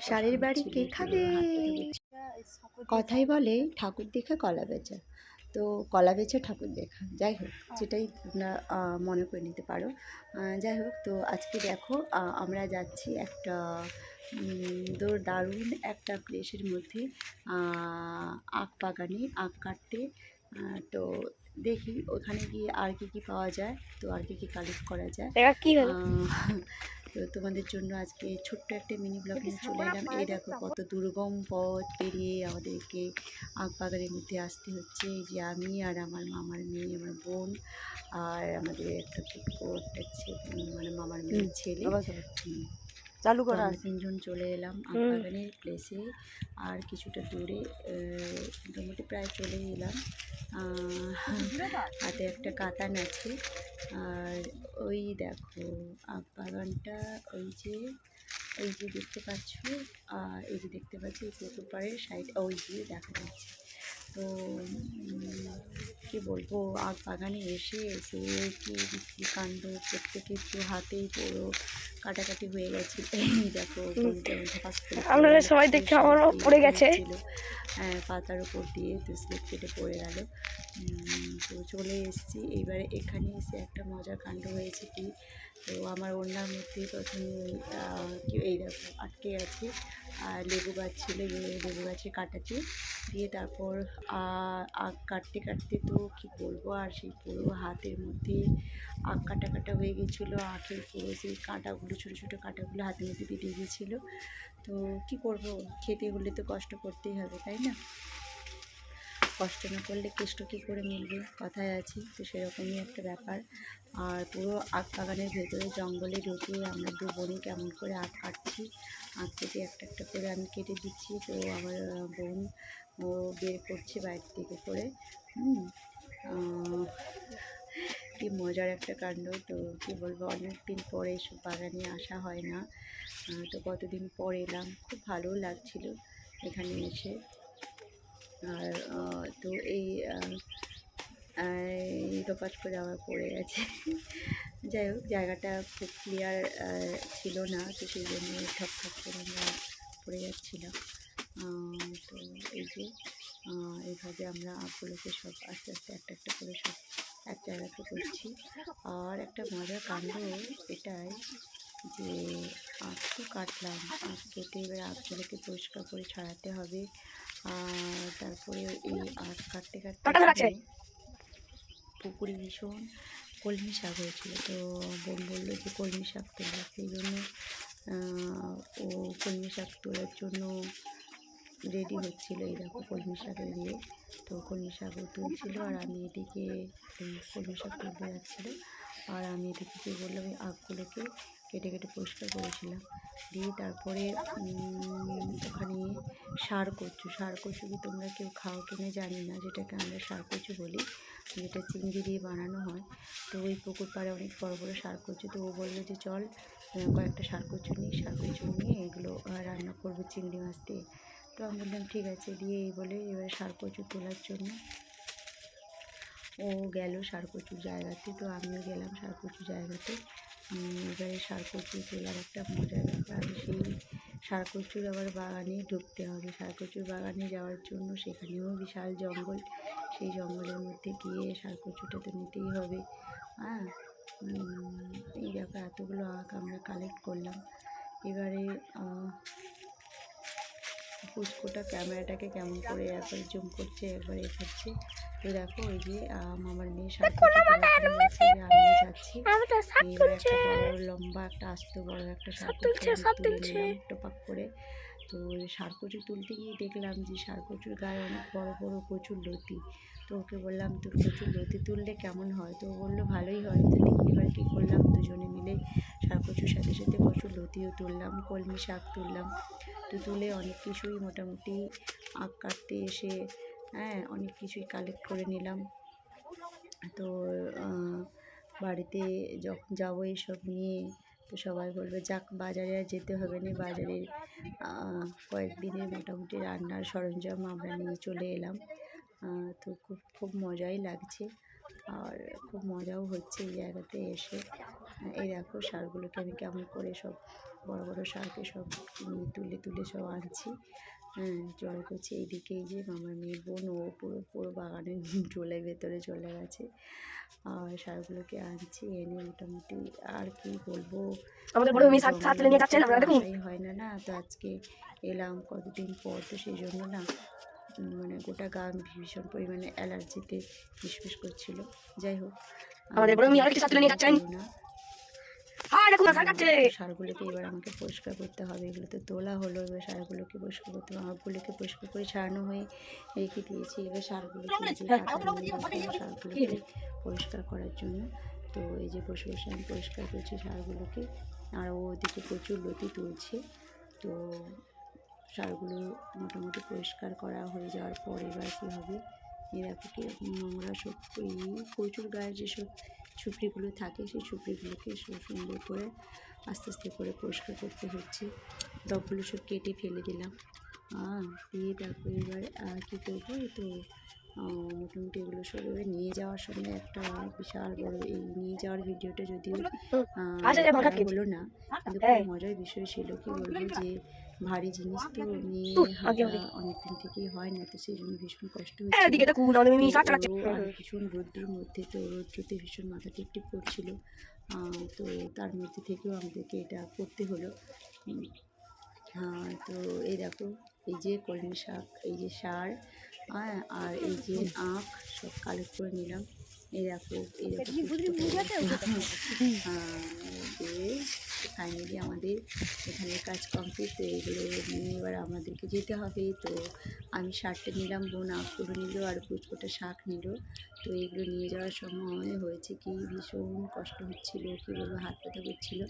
শাড়ির বাড়ি কে খাবে? কথাই বলে ঠাকুর দেখা কলা বেচা। তো কলা বেচা ঠাকুর দেখা। যাই হোক যেটাই তোমরা মনে করে নিতে পারো। যাই হোক তো আজকে দেখো আমরা যাচ্ছি একটা উম, দো- দারুণ একটা প্লেসের মধ্যে আহ, আখ বাগানে আখ কাটতে। তো দেখি ওখানে গিয়ে আর কি কি পাওয়া যায়। তো আর কি কি কালেক্ট করা যায়। কি হলো? তো তোমাদের জন্য আজকে ছোট্ট একটা মিনি ব্লগ নিয়ে চলে এলাম। এই দেখো কত দুর্গম পথ পেরিয়ে আমাদেরকে বাগানের মধ্যে আসতে হচ্ছে। এই যে আমি আর আমার মামার মেয়ে আমার বোন আর আমাদের একটা একটা মানে মামার মেয়ের ছেলে। চালু করা তিনজন চলে এলাম। বাগানের প্লেসে আর কিছুটা দূরে মোটামুটি প্রায় চলে এলাম। হাতে একটা কাতান আছে। আর ওই দেখো আখ বাগানটা ওই যে ওই যে দেখতে পাচ্ছ আর এই যে দেখতে পাচ্ছি এই পুকুর পাড়ের সাইড ওই যে দেখা যাচ্ছে। তো কি বলব? আখ বাগানে এসে এসে কি বিশ্রী কাণ্ড প্রত্যেকে একটু হাতেই পুরো কাটাকাটি হয়ে গেছে। এই দেখো আপনারা সবাই দেখে সাথে আমারও পড়ে গেছে। হ্যাঁ, পাতার উপর দিয়ে তো স্লিপ কেটে পড়ে গেল। তো চলে এসেছি। এইবারে এখানে এসে একটা মজার কাণ্ড হয়েছে কি? তো আমার ওনার মধ্যে প্রথমে এই দেখো আটকে আছে। আর লেবু গাছ ছিল লেবু গাছে কাটাতে দিয়ে তারপর, আ- আখ কাটতে কাটতে তো কি বলব? আর সেই পুরো হাতের মধ্যে আখ কাটা কাটা হয়ে গেছিল। আখের পুরো সেই কাঁটাগুলো, ছোটো ছোটো কাঁটাগুলো হাতের মধ্যে বেরিয়ে গেছিল। তো কি করব? খেতে হলে তো কষ্ট করতেই হবে, তাই না? কষ্ট না করলে কেষ্ট কী করে মিলবে? কথায় আছে, তো সেরকমই একটা ব্যাপার। আর পুরো আখ বাগানের ভেতরে জঙ্গলে ঢুকে আমরা দু বোনে কেমন করে আখ কাটছি। আখ কেটে একটা একটা করে আমি কেটে দিচ্ছি। তো আমার বোন ও বের করছে বাইরে থেকে করে। কি মজার একটা কাণ্ড তো, কি বলব অনেক দিন পরে এসব বাগানে আসা হয় না। তো কতদিন পর এলাম, খুব ভালো লাগছিল এখানে এসে। আর তো এই রোপাস করে আবার পড়ে গেছে। যাই হোক, জায়গাটা খুব ক্লিয়ার ছিল না, তো সেই জন্য ঠক করে আমরা পড়ে যাচ্ছিলাম। তো এই যে এইভাবে আমরা আখগুলোকে সব আস্তে আস্তে একটা একটা করে সব এক জায়গাতে করছি। আর একটা মজার কাণ্ড এটাই যে আখ তো কাটলাম আখ কেটে এবার আখগুলোকে পরিষ্কার করে ছাড়াতে হবে। আর তারপরে এই আখ কাটতে কাটতে পুকুরে ভীষণ কলমি শাক হয়েছিল। তো বোন বলল যে কলমি শাক তোলা। সেই জন্য ও কলমি শাক তোলার জন্য রেডি হচ্ছিল এই দেখো কলমি শাকের দিয়ে তো কলমি শাকও তুলছিল আর আমি এদিকে কলমি শাক তুলতে যাচ্ছিল। আর আমি এদিকে কী বললাম এই আখগুলোকে কেটে কেটে পরিষ্কার করেছিলাম। দিয়ে তারপরে ওখানে সার কচু সার কচু কি তোমরা কেউ খাও কিনে জানি না, যেটাকে আমরা সার কচু বলি, যেটা চিংড়ি দিয়ে বানানো হয়। তো ওই পুকুর পাড়ে অনেক বড় বড় সার কচু, তো ও বলল যে চল কয়েকটা সার কচু নিই, সার কচু নিয়ে এগুলো রান্না করব চিংড়ি মাছ দিয়ে। তো আমি বললাম, ঠিক আছে, দিয়ে এই বলে এবারে সার কচু তোলার জন্য। ও গেল সার কচুর জায়গাতে, তো আমিও গেলাম সার কচুর জায়গাতে এবারে সার কচু তোলার একটা মজার ব্যাপার সেই সার কচুর আবার বাগানে ঢুকতে হবে। সার কচুর বাগানে যাওয়ার জন্য সেখানেও বিশাল জঙ্গল। সেই জঙ্গলের মধ্যে গিয়ে সার কচুটা তো নিতেই হবে। হ্যাঁ? এই ব্যাপার, এতগুলো আঁক আমরা কালেক্ট করলাম। এবারে পুচকোটা ক্যামেরাটাকে কেমন করে একবার জুম করছে একবার এ করছে তো দেখো ওই যে আম, আমার মেয়ে যাচ্ছে, যাচ্ছি। আমি তো সাপ তুলছে। বড় লম্বা একটা আস্ত বড় একটা সাপ সার তুলছে, সাপ তুলছে। টপাক করে। তো শারকচু তুলতে গিয়ে দেখলাম যে শারকচুর গায়ে অনেক বড় বড় প্রচুর লতি। তো ওকে বললাম তোর কচুর লতি তুললে কেমন হয়? তো বলল ভালোই হয়। তো দেখি এবার কী করলাম দুজনে মিলে শাক সাথে সাথে প্রচুর লতিও তুললাম কলমি শাক তুললাম। তো তুলে অনেক কিছুই মোটামুটি আখ কাটতে এসে হ্যাঁ অনেক কিছুই কালেক্ট করে নিলাম। তো বাড়িতে যখন যাব এইসব নিয়ে তো সবাই বলবে যাক বাজারে আর যেতে হবে না। বাজারে আহ, কয়েকদিনের মোটামুটি রান্নার সরঞ্জাম আমরা নিয়ে চলে এলাম। তো খুব খুব মজাই লাগছে। আর খুব মজাও হচ্ছে এই জায়গাতে এসে। এই দেখো সারগুলোকে আমি কেমন করে সব বড় বড় সারকে সব তুলে তুলে সব আনছি। হ্যাঁ জল করছি এইদিকে এই যে আমার মেয়ের বোন ও পুরো পুরো বাগানের জলের ভেতরে চলে গেছে। আর সারগুলোকে আনছি এনে মোটামুটি আর কি বলব? মেয়ে হয় না না তো আজকে এলাম কতদিন পর তো সেই জন্য না মানে গোটা গা ভীষণ পরিমাণে অ্যালার্জিতে ফিসফিস করছিল। যাই হোক আমাদের বড় মেয়ে আরেকটি ছাত্র নিয়ে যাচ্ছেন। হ্যাঁ দেখুন সার কাটছে। সারগুলোকে এবার আমাকে পরিষ্কার করতে হবে এগুলো তো তোলা হলো এবার সারগুলোকে পরিষ্কার করতে হবে আঁকগুলোকে পরিষ্কার করে ছাড়ানো হয়ে রেখে দিয়েছি এবার সারগুলো সারগুলোকে পরিষ্কার করার জন্য তো এই যে বসে বসে আমি পরিষ্কার করছি সারগুলোকে আর ও ওদিকে প্রচুর লতি তুলছে তো সারগুলো মোটামুটি পরিষ্কার করা হয়ে যাওয়ার পর এবার কী হবে? এরকম কি নোংরা সব এই প্রচুর গায়ে যেসব ছুপড়িগুলো থাকে সেই ছুপড়িগুলোকে সব সুন্দর করে আস্তে আস্তে করে পরিষ্কার করতে হচ্ছে। ডগগুলো সব কেটে ফেলে দিলাম। দিয়ে তারপরে এবার কী করব? তো মোটামুটি এগুলো সব এবার নিয়ে যাওয়ার সময় একটা বিশাল বড় এই নিয়ে যাওয়ার ভিডিওটা যদিও আচ্ছা, করা কাটছি। হলো না কিন্তু হ্যাঁ। খুব মজার বিষয় ছিল। কি বলব যে ভারী জিনিস তো। অনেকদিন থেকেই হয় না তো সেই জন্য ভীষণ কষ্ট হ্যাঁ হচ্ছে ভীষণ রৌদ্রের মধ্যে তো রৌদ্রতে ভীষণ মাথা টিপটিপ করছিল তো তার মধ্যে থেকেও আমাদেরকে এটা করতে হলো। হ্যাঁ তো এই দেখো এই যে কলমি শাক এই যে সার আর এই যে আখ সব কালেক্ট করে নিলাম। এই ফাইনালি আমাদের এখানে কাজ কমপ্লিট তো এইগুলো নিয়ে এবার আমাদেরকে যেতে হবে। তো আমি শাকটা নিলাম বোন আখগুলো নিল আর পুচকোটা শাক নিল। তো এগুলো নিয়ে যাওয়ার সময় হয়েছে কি ভীষণ কষ্ট হচ্ছিল কী বলব হাত ব্যথা করছিল।